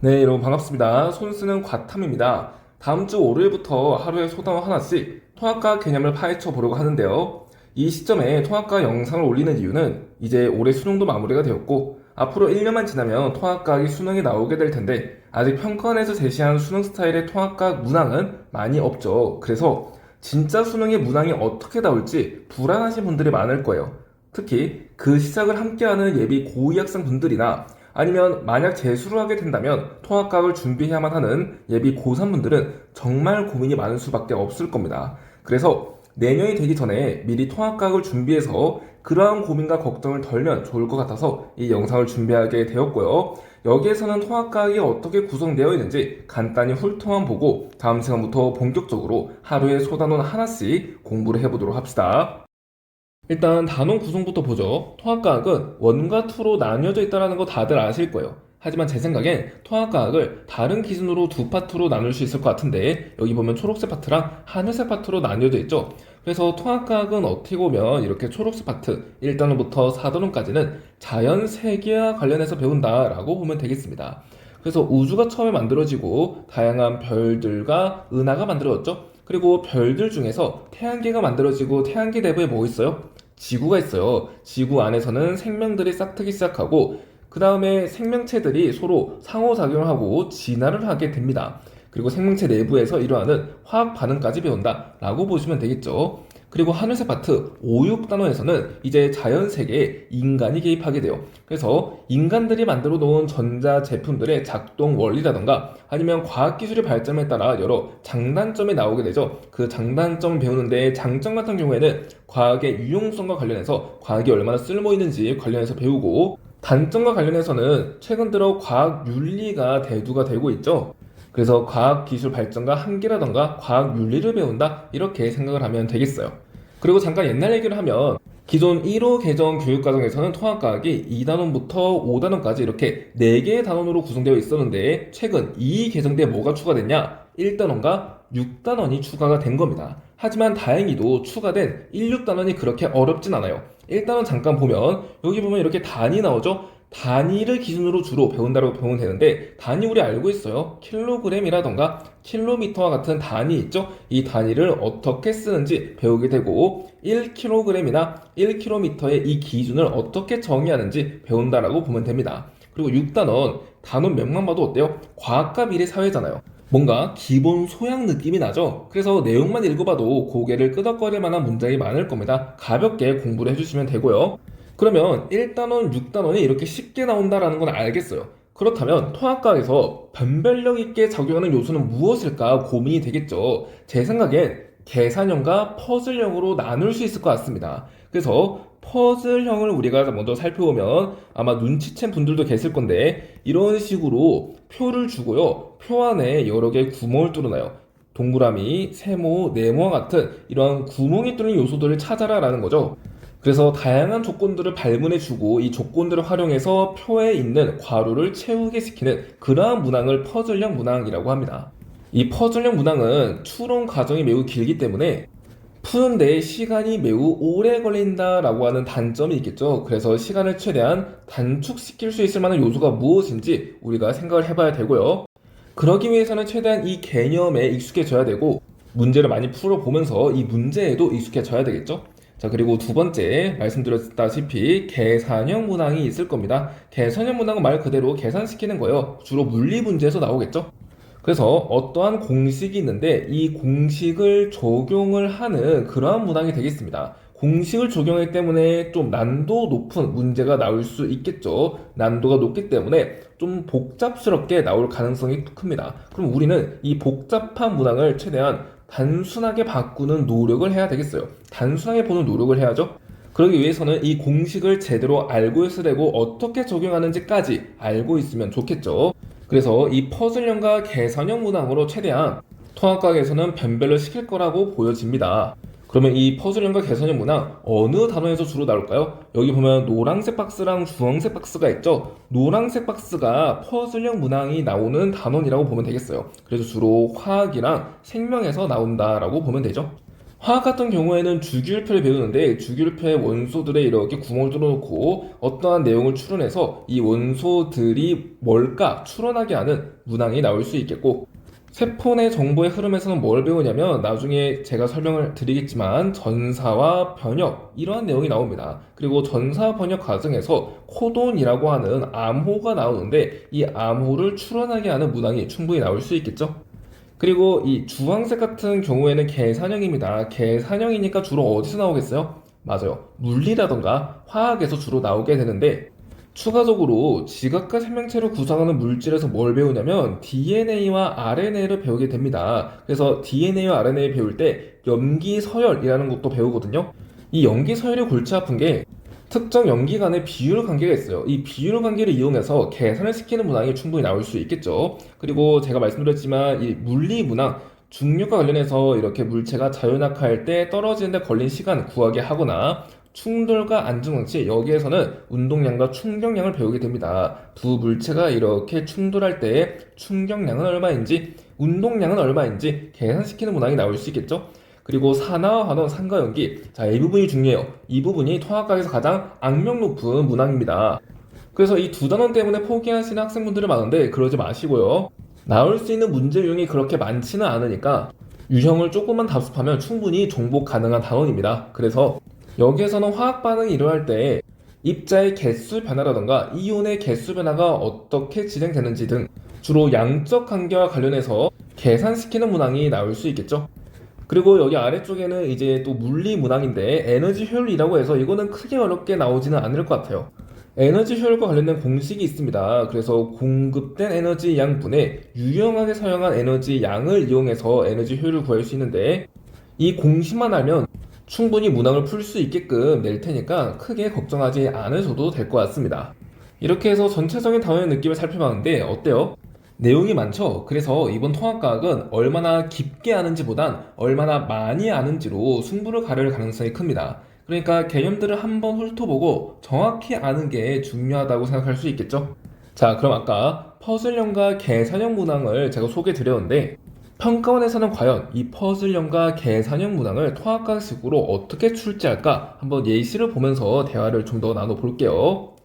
네, 여러분 반갑습니다. 손쓰는 과탐입니다. 다음 주 월요일부터 하루에 소단어 하나씩 통합과 개념을 파헤쳐 보려고 하는데요. 이 시점에 통합과 영상을 올리는 이유는 이제 올해 수능도 마무리가 되었고 앞으로 1년만 지나면 통합과학이 수능에 나오게 될 텐데 아직 평가원에서 제시한 수능 스타일의 통합과학 문항은 많이 없죠. 그래서 진짜 수능의 문항이 어떻게 나올지 불안하신 분들이 많을 거예요. 특히 그 시작을 함께하는 예비 고2 학생 분들이나 아니면 만약 재수를 하게 된다면 통합과학을 준비해야만 하는 예비 고3 분들은 정말 고민이 많을 수밖에 없을 겁니다. 그래서 내년이 되기 전에 미리 통합과학을 준비해서 그러한 고민과 걱정을 덜면 좋을 것 같아서 이 영상을 준비하게 되었고요. 여기에서는 통합과학이 어떻게 구성되어 있는지 간단히 훑어만 보고 다음 시간부터 본격적으로 하루에 소단원 하나씩 공부를 해보도록 합시다. 일단 단원 구성부터 보죠. 통합과학은 원과 투로 나뉘어져 있다는 거 다들 아실 거예요. 하지만 제 생각엔 통합과학을 다른 기준으로 두 파트로 나눌 수 있을 것 같은데 여기 보면 초록색 파트랑 하늘색 파트로 나뉘어져 있죠. 그래서 통합과학은 어떻게 보면 이렇게 초록색 파트 1단원부터 4단원까지는 자연 세계와 관련해서 배운다라고 보면 되겠습니다. 그래서 우주가 처음에 만들어지고 다양한 별들과 은하가 만들어졌죠. 그리고 별들 중에서 태양계가 만들어지고 태양계 내부에 뭐 있어요? 지구가 있어요. 지구 안에서는 생명들이 싹트기 시작하고 그 다음에 생명체들이 서로 상호작용을 하고 진화를 하게 됩니다. 그리고 생명체 내부에서 일어나는 화학 반응까지 배운다 라고 보시면 되겠죠. 그리고 하늘색 파트 5, 6단원에서는 이제 자연 세계에 인간이 개입하게 돼요. 그래서 인간들이 만들어 놓은 전자 제품들의 작동 원리라던가 아니면 과학 기술의 발전에 따라 여러 장단점이 나오게 되죠. 그 장단점 배우는데 장점 같은 경우에는 과학의 유용성과 관련해서 과학이 얼마나 쓸모 있는지 관련해서 배우고 단점과 관련해서는 최근 들어 과학 윤리가 대두가 되고 있죠. 그래서 과학 기술 발전과 한계라던가 과학 윤리를 배운다 이렇게 생각을 하면 되겠어요. 그리고 잠깐 옛날 얘기를 하면 기존 1호 개정 교육 과정에서는 통합과학이 2단원부터 5단원까지 이렇게 4개의 단원으로 구성되어 있었는데 최근 이 개정 때 뭐가 추가됐냐? 1단원과 6단원이 추가가 된 겁니다. 하지만 다행히도 추가된 1, 6단원이 그렇게 어렵진 않아요. 1단원 잠깐 보면 여기 보면 이렇게 단위 나오죠? 단위를 기준으로 주로 배운다고 배우면 되는데 단위 우리 알고 있어요. 킬로그램이라던가 킬로미터와 같은 단위 있죠? 이 단위를 어떻게 쓰는지 배우게 되고 1kg이나 1km의 이 기준을 어떻게 정의하는지 배운다라고 보면 됩니다. 그리고 6단원 단원 명만 봐도 어때요? 과학과 미래 사회잖아요. 뭔가 기본 소양 느낌이 나죠? 그래서 내용만 읽어봐도 고개를 끄덕거릴 만한 문장이 많을 겁니다. 가볍게 공부를 해주시면 되고요. 그러면 1단원, 6단원이 이렇게 쉽게 나온다라는 건 알겠어요. 그렇다면 통합과학에서 변별력 있게 작용하는 요소는 무엇일까 고민이 되겠죠. 제 생각엔 계산형과 퍼즐형으로 나눌 수 있을 것 같습니다. 그래서 퍼즐형을 우리가 먼저 살펴보면 아마 눈치챈 분들도 계실 건데 이런 식으로 표를 주고요. 표 안에 여러 개의 구멍을 뚫어놔요. 동그라미, 세모, 네모와 같은 이런 구멍이 뚫린 요소들을 찾아라 라는 거죠. 그래서 다양한 조건들을 발문해주고 이 조건들을 활용해서 표에 있는 괄호를 채우게 시키는 그러한 문항을 퍼즐형 문항이라고 합니다. 이 퍼즐형 문항은 추론 과정이 매우 길기 때문에 푸는데 시간이 매우 오래 걸린다라고 하는 단점이 있겠죠. 그래서 시간을 최대한 단축시킬 수 있을 만한 요소가 무엇인지 우리가 생각을 해봐야 되고요. 그러기 위해서는 최대한 이 개념에 익숙해져야 되고 문제를 많이 풀어보면서 이 문제에도 익숙해져야 되겠죠. 자, 그리고 두 번째 말씀드렸다시피 계산형 문항이 있을 겁니다. 계산형 문항은 말 그대로 계산시키는 거예요. 주로 물리 문제에서 나오겠죠. 그래서 어떠한 공식이 있는데 이 공식을 적용을 하는 그러한 문항이 되겠습니다. 공식을 적용하기 때문에 좀 난도 높은 문제가 나올 수 있겠죠. 난도가 높기 때문에 좀 복잡스럽게 나올 가능성이 큽니다. 그럼 우리는 이 복잡한 문항을 최대한 단순하게 바꾸는 노력을 해야 되겠어요. 단순하게 보는 노력을 해야죠. 그러기 위해서는 이 공식을 제대로 알고 있어야 되고 어떻게 적용하는지까지 알고 있으면 좋겠죠. 그래서 이 퍼즐형과 계산형 문항으로 최대한 통합과학에서는 변별을 시킬 거라고 보여집니다. 그러면 이 퍼즐형과 계산형 문항 어느 단어에서 주로 나올까요? 여기 보면 노란색 박스랑 주황색 박스가 있죠. 노란색 박스가 퍼즐형 문항이 나오는 단원이라고 보면 되겠어요. 그래서 주로 화학이랑 생명에서 나온다라고 보면 되죠. 화학 같은 경우에는 주기율표를 배우는데 주기율표에 원소들에 이렇게 구멍을 뚫어놓고 어떠한 내용을 추론해서 이 원소들이 뭘까 추론하게 하는 문항이 나올 수 있겠고 세포 내 정보의 흐름에서는 뭘 배우냐면 나중에 제가 설명을 드리겠지만 전사와 번역 이러한 내용이 나옵니다. 그리고 전사 번역 과정에서 코돈이라고 하는 암호가 나오는데 이 암호를 추론하게 하는 문항이 충분히 나올 수 있겠죠. 그리고 이 주황색 같은 경우에는 계산형입니다. 계산형이니까 주로 어디서 나오겠어요? 맞아요. 물리라던가 화학에서 주로 나오게 되는데 추가적으로 지각과 생명체를 구성하는 물질에서 뭘 배우냐면 DNA와 RNA를 배우게 됩니다. 그래서 DNA와 RNA 배울 때 염기 서열이라는 것도 배우거든요. 이 염기 서열이 골치 아픈 게 특정 염기 간의 비율 관계가 있어요. 이 비율 관계를 이용해서 계산을 시키는 문항이 충분히 나올 수 있겠죠. 그리고 제가 말씀드렸지만 이 물리 문항 중력과 관련해서 이렇게 물체가 자연낙하할 때 떨어지는데 걸린 시간 구하게 하거나 충돌과 안정장치 여기에서는 운동량과 충격량을 배우게 됩니다. 두 물체가 이렇게 충돌할 때 충격량은 얼마인지 운동량은 얼마인지 계산시키는 문항이 나올 수 있겠죠. 그리고 산화와 환원, 산과 연기 자, 이 부분이 중요해요. 이 부분이 통합학에서 가장 악명 높은 문항입니다. 그래서 이 두 단원 때문에 포기하시는 학생분들이 많은데 그러지 마시고요. 나올 수 있는 문제 유형이 그렇게 많지는 않으니까 유형을 조금만 답습하면 충분히 정복 가능한 단원입니다. 그래서 여기에서는 화학 반응이 일어날 때 입자의 개수 변화라던가 이온의 개수 변화가 어떻게 진행되는지 등 주로 양적 관계와 관련해서 계산시키는 문항이 나올 수 있겠죠. 그리고 여기 아래쪽에는 이제 또 물리 문항인데 에너지 효율이라고 해서 이거는 크게 어렵게 나오지는 않을 것 같아요. 에너지 효율과 관련된 공식이 있습니다. 그래서 공급된 에너지 양분의 유용하게 사용한 에너지 양을 이용해서 에너지 효율을 구할 수 있는데 이 공식만 알면 충분히 문항을 풀 수 있게끔 낼 테니까 크게 걱정하지 않으셔도 될 것 같습니다. 이렇게 해서 전체적인 단원의 느낌을 살펴봤는데 어때요? 내용이 많죠? 그래서 이번 통합과학은 얼마나 깊게 아는지 보단 얼마나 많이 아는지로 승부를 가를 가능성이 큽니다. 그러니까 개념들을 한번 훑어보고 정확히 아는 게 중요하다고 생각할 수 있겠죠? 자, 그럼 아까 퍼즐형과 계산형 문항을 제가 소개해 드렸는데 평가원에서는 과연 이 퍼즐형과 계산형 문항을 통합과학식으로 어떻게 출제할까 한번 예시를 보면서 대화를 좀 더 나눠볼게요.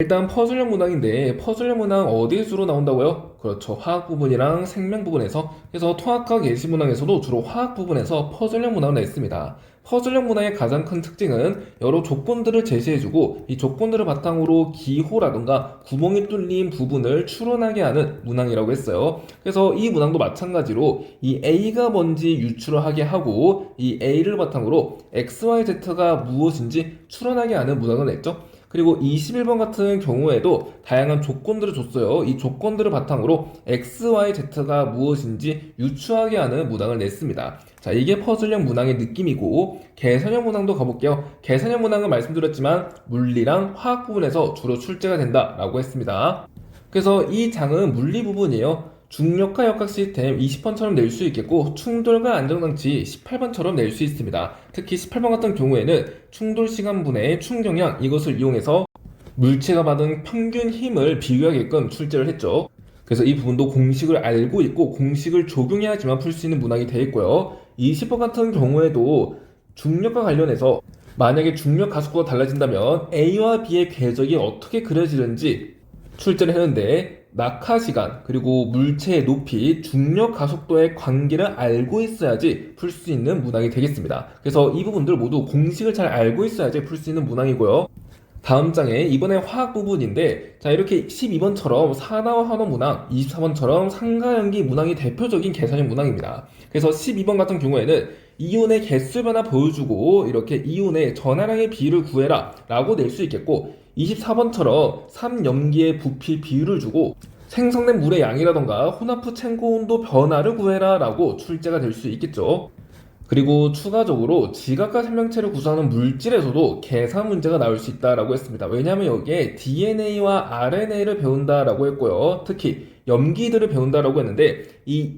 일단 퍼즐형 문항인데 퍼즐형 문항 어디에 주로 나온다고요? 그렇죠. 화학 부분이랑 생명 부분에서 그래서 통합과 예시 문항에서도 주로 화학 부분에서 퍼즐형 문항을 냈습니다. 퍼즐형 문항의 가장 큰 특징은 여러 조건들을 제시해주고 이 조건들을 바탕으로 기호라든가 구멍이 뚫린 부분을 추론하게 하는 문항이라고 했어요. 그래서 이 문항도 마찬가지로 이 A가 뭔지 유추를 하게 하고 이 A를 바탕으로 X, Y, Z가 무엇인지 추론하게 하는 문항을 냈죠. 그리고 21번 같은 경우에도 다양한 조건들을 줬어요. 이 조건들을 바탕으로 X, Y, Z가 무엇인지 유추하게 하는 문항을 냈습니다. 자, 이게 퍼즐형 문항의 느낌이고 계산형 문항도 가볼게요. 계산형 문항은 말씀드렸지만 물리랑 화학 부분에서 주로 출제가 된다라고 했습니다. 그래서 이 장은 물리 부분이에요. 중력과 역학 시스템 20번처럼 낼 수 있겠고 충돌과 안정장치 18번처럼 낼 수 있습니다. 특히 18번 같은 경우에는 충돌 시간분의 충격량 이것을 이용해서 물체가 받은 평균 힘을 비교하게끔 출제를 했죠. 그래서 이 부분도 공식을 알고 있고 공식을 적용해야지만 풀 수 있는 문항이 되어 있고요. 20번 같은 경우에도 중력과 관련해서 만약에 중력 가속도가 달라진다면 A와 B의 궤적이 어떻게 그려지는지 출제를 했는데 낙하 시간 그리고 물체의 높이 중력 가속도의 관계를 알고 있어야지 풀 수 있는 문항이 되겠습니다. 그래서 이 부분들 모두 공식을 잘 알고 있어야지 풀 수 있는 문항이고요. 다음 장에 이번에 화학 부분인데 자 이렇게 12번처럼 산화와 환원 문항 24번처럼 상가연기 문항이 대표적인 계산형 문항입니다 그래서 12번 같은 경우에는 이온의 개수 변화 보여주고 이렇게 이온의 전하량의 비율을 구해라 라고 낼 수 있겠고 24번처럼 3염기의 부피 비율을 주고 생성된 물의 양이라던가 혼합부 챙고 온도 변화를 구해라 라고 출제가 될 수 있겠죠 그리고 추가적으로 지각과 생명체를 구성하는 물질에서도 계산 문제가 나올 수 있다라고 했습니다. 왜냐하면 여기에 DNA와 RNA를 배운다라고 했고요. 특히 염기들을 배운다라고 했는데 이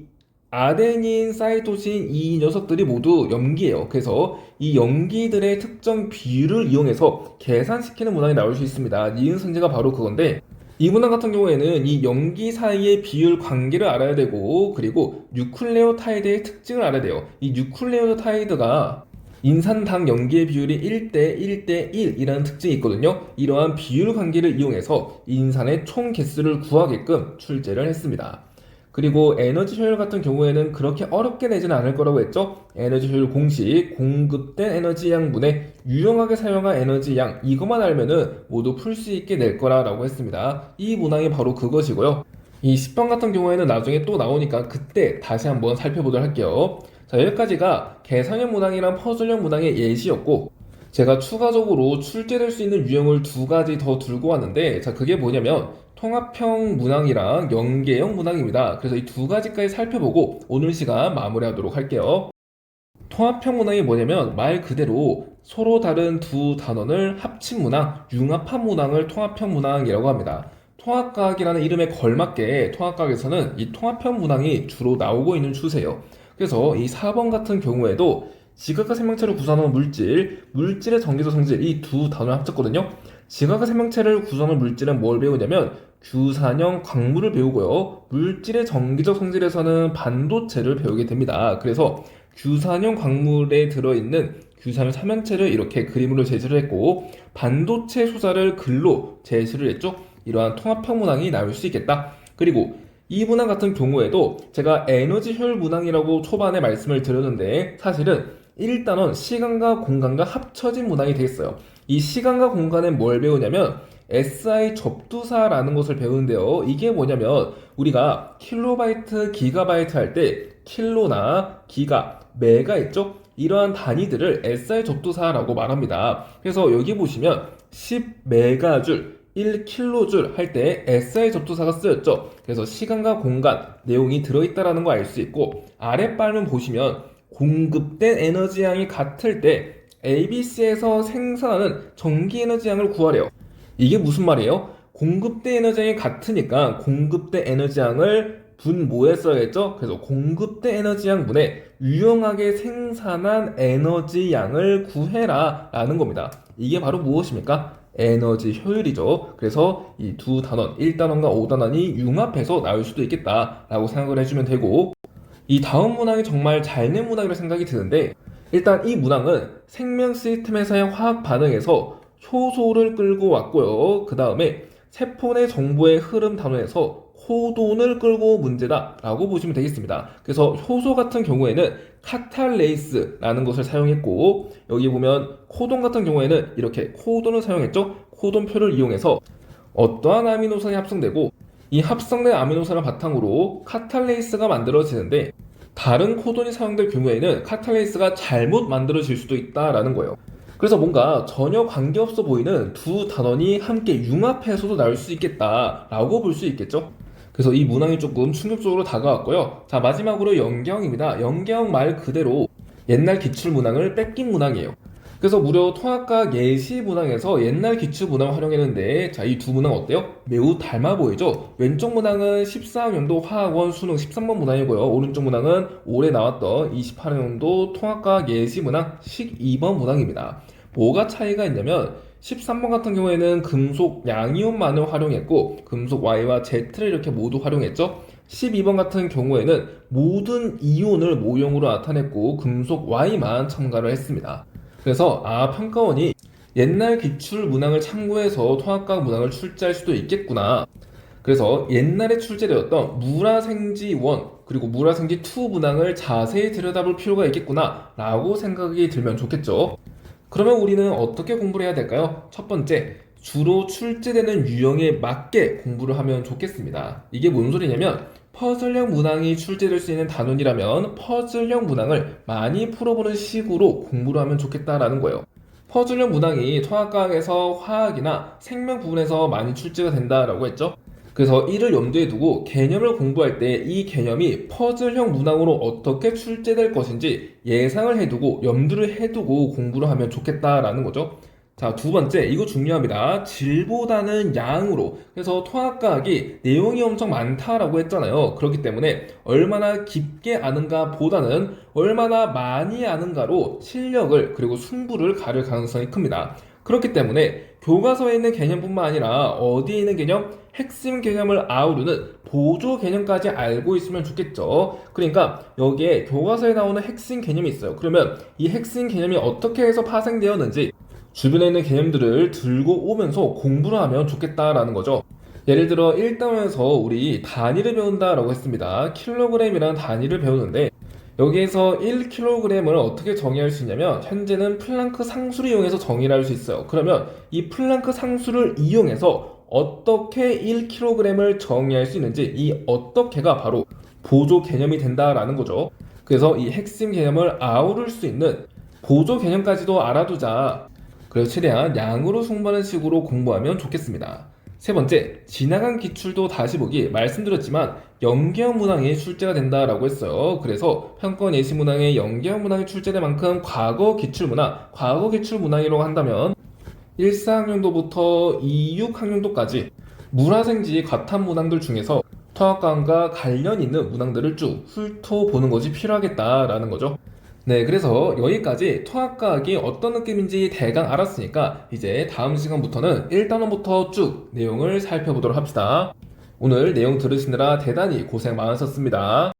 아데닌, 사이토신 이 녀석들이 모두 염기예요. 그래서 이 염기들의 특정 비율을 이용해서 계산시키는 문항이 나올 수 있습니다. 니은 선제가 바로 그건데 이 문항 같은 경우에는 이 염기 사이의 비율 관계를 알아야 되고 그리고 뉴클레오타이드의 특징을 알아야 돼요. 이 뉴클레오타이드가 인산당 염기의 비율이 1대 1대 1이라는 특징이 있거든요. 이러한 비율 관계를 이용해서 인산의 총 개수를 구하게끔 출제를 했습니다. 그리고 에너지 효율 같은 경우에는 그렇게 어렵게 내지는 않을 거라고 했죠. 에너지 효율 공식, 공급된 에너지 양분의 유용하게 사용한 에너지 양 이것만 알면은 모두 풀 수 있게 낼 거라라고 했습니다. 이 문항이 바로 그것이고요. 이 10번 같은 경우에는 나중에 또 나오니까 그때 다시 한번 살펴보도록 할게요. 자, 여기까지가 계산형 문항이랑 퍼즐형 문항의 예시였고 제가 추가적으로 출제될 수 있는 유형을 두 가지 더 들고 왔는데 자, 그게 뭐냐면 통합형 문항이랑 연계형 문항입니다. 그래서 이 두 가지까지 살펴보고 오늘 시간 마무리하도록 할게요. 통합형 문항이 뭐냐면 말 그대로 서로 다른 두 단원을 합친 문항, 융합한 문항을 통합형 문항이라고 합니다. 통합각이라는 이름에 걸맞게 통합각에서는 이 통합형 문항이 주로 나오고 있는 추세예요. 그래서 이 4번 같은 경우에도 지각과 생명체를 구성하는 물질, 물질의 전기적 성질 이 두 단어를 합쳤거든요. 지각과 생명체를 구성하는 물질은 뭘 배우냐면 규산형 광물을 배우고요. 물질의 전기적 성질에서는 반도체를 배우게 됩니다. 그래서 규산형 광물에 들어있는 규산형 삼형체를 이렇게 그림으로 제시를 했고 반도체 소자를 글로 제시를 했죠. 이러한 통합형 문항이 나올 수 있겠다. 그리고 이 문항 같은 경우에도 제가 에너지 효율 문항이라고 초반에 말씀을 드렸는데 사실은 1단원 시간과 공간과 합쳐진 문항이 되겠어요. 이 시간과 공간에 뭘 배우냐면 SI 접두사라는 것을 배우는데요. 이게 뭐냐면 우리가 킬로바이트, 기가바이트 할 때 킬로나 기가, 메가 있죠? 이러한 단위들을 SI 접두사라고 말합니다. 그래서 여기 보시면 10메가줄, 1킬로줄 할 때 SI 접두사가 쓰였죠. 그래서 시간과 공간, 내용이 들어있다라는 거 알 수 있고 아랫발문 보시면 공급된 에너지 양이 같을 때 ABC에서 생산하는 전기 에너지 양을 구하래요. 이게 무슨 말이에요? 공급된 에너지 양이 같으니까 공급된 에너지 양을 분모에 써야겠죠? 그래서 공급된 에너지 양 분에 유용하게 생산한 에너지 양을 구해라 라는 겁니다. 이게 바로 무엇입니까? 에너지 효율이죠. 그래서 이 두 단원, 1단원과 5단원이 융합해서 나올 수도 있겠다라고 생각을 해주면 되고 이 다음 문항이 정말 잘 낸 문항이라고 생각이 드는데 일단 이 문항은 생명 시스템에서의 화학 반응에서 효소를 끌고 왔고요. 그 다음에 내 정보의 흐름 단원에서 코돈을 끌고 온 문제다라고 보시면 되겠습니다. 그래서 효소 같은 경우에는 카탈레이스라는 것을 사용했고 여기 보면 코돈 같은 경우에는 이렇게 코돈을 사용했죠. 코돈표를 이용해서 어떠한 아미노산이 합성되고 이 합성된 아미노산을 바탕으로 카탈레이스가 만들어지는데 다른 코돈이 사용될 경우에는 카탈레이스가 잘못 만들어질 수도 있다라는 거예요. 그래서 뭔가 전혀 관계없어 보이는 두 단원이 함께 융합해서도 나올 수 있겠다라고 볼 수 있겠죠. 그래서 이 문항이 조금 충격적으로 다가왔고요. 자, 마지막으로 연경입니다. 연경 말 그대로 옛날 기출 문항을 뺏긴 문항이에요. 그래서 무려 통합과 예시 문항에서 옛날 기출 문항을 활용했는데 자, 이 두 문항 어때요? 매우 닮아 보이죠? 왼쪽 문항은 14학년도 화학원 수능 13번 문항이고요. 오른쪽 문항은 올해 나왔던 28학년도 통합과 예시 문항 12번 문항입니다. 뭐가 차이가 있냐면 13번 같은 경우에는 금속 양이온만을 활용했고 금속 Y와 Z를 이렇게 모두 활용했죠. 12번 같은 경우에는 모든 이온을 모형으로 나타냈고 금속 Y만 첨가를 했습니다. 그래서 아 평가원이 옛날 기출 문항을 참고해서 통합과 문항을 출제할 수도 있겠구나. 그래서 옛날에 출제되었던 무라생지 1 그리고 무라생지 2 문항을 자세히 들여다볼 필요가 있겠구나 라고 생각이 들면 좋겠죠. 그러면 우리는 어떻게 공부를 해야 될까요? 첫 번째, 주로 출제되는 유형에 맞게 공부를 하면 좋겠습니다. 이게 뭔 소리냐면 퍼즐형 문항이 출제될 수 있는 단원이라면 퍼즐형 문항을 많이 풀어보는 식으로 공부를 하면 좋겠다라는 거예요. 퍼즐형 문항이 통합과학에서 화학이나 생명 부분에서 많이 출제가 된다라고 했죠. 그래서 이를 염두에 두고 개념을 공부할 때 이 개념이 퍼즐형 문항으로 어떻게 출제될 것인지 예상을 해두고 염두를 해두고 공부를 하면 좋겠다라는 거죠. 자, 두 번째, 이거 중요합니다. 질보다는 양으로. 그래서 통합과학이 내용이 엄청 많다라고 했잖아요. 그렇기 때문에 얼마나 깊게 아는가 보다는 얼마나 많이 아는가로 실력을 그리고 승부를 가를 가능성이 큽니다. 그렇기 때문에 교과서에 있는 개념뿐만 아니라 어디에 있는 개념, 핵심 개념을 아우르는 보조 개념까지 알고 있으면 좋겠죠. 그러니까 여기에 교과서에 나오는 핵심 개념이 있어요. 그러면 이 핵심 개념이 어떻게 해서 파생되었는지 주변에 있는 개념들을 들고 오면서 공부를 하면 좋겠다라는 거죠. 예를 들어 1단원에서 우리 단위를 배운다라고 했습니다. 킬로그램이라는 단위를 배우는데 여기에서 1kg을 어떻게 정의할 수 있냐면 현재는 플랑크 상수를 이용해서 정의를 할 수 있어요. 그러면 이 플랑크 상수를 이용해서 어떻게 1kg을 정의할 수 있는지 이 어떻게가 바로 보조 개념이 된다라는 거죠. 그래서 이 핵심 개념을 아우를 수 있는 보조 개념까지도 알아두자. 그래서 최대한 양으로 승부하는 식으로 공부하면 좋겠습니다. 세 번째, 지나간 기출도 다시 보기 말씀드렸지만 연계형 문항이 출제가 된다라고 했어요. 그래서 평권 예시 문항에 연계형 문항이 출제된 만큼 과거 기출 문항, 과거 기출 문항이라고 한다면 1사학년도부터 26학년도까지 물화생지 과탐 문항들 중에서 통합과학과 관련 있는 문항들을 쭉 훑어보는 것이 필요하겠다라는 거죠. 네, 그래서 여기까지 통합과학이 어떤 느낌인지 대강 알았으니까 이제 다음 시간부터는 1단원부터 쭉 내용을 살펴보도록 합시다. 오늘 내용 들으시느라 대단히 고생 많으셨습니다.